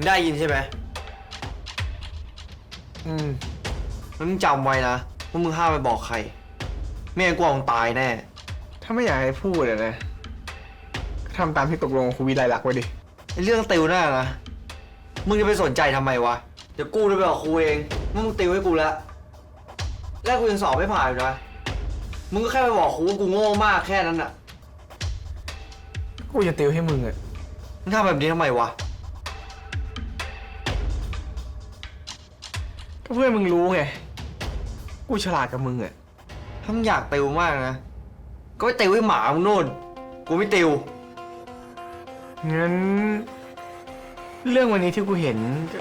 มึงได้ยินใช่ไหมอืมแล้วมึงจำไว้นะว่ามึงห้ามไปบอกใคร ไม่งั้นกูเอามึงตายแน่ ถ้าไม่อยากให้พูดอะนะก็ทำตามที่ตกลงกับครูวิไลลักษณ์ไว้ดิ ไอ้เรื่องติวหน้านะ มึงจะไปสนใจทำไมวะ เดี๋ยวกูจะไปบอกครูเองว่ามึงติวให้กูแล้วแรกกูยังสอบไม่ผ่านอยู่นะ มึงก็แค่ไปบอกครูว่ากูโง่มากแค่นั้นน่ะ กูจะติวให้มึงอะ มึงทำแบบนี้ทำไมวะ ก็เพื่อนมึงรู้ไง กูฉลาดกับมึงอะถ้ามึงอยากติวมากนะ ก็ไปติวให้หมามึงโน่น กูไม่ติว งั้น เรื่องวันนี้ที่กูเห็นก็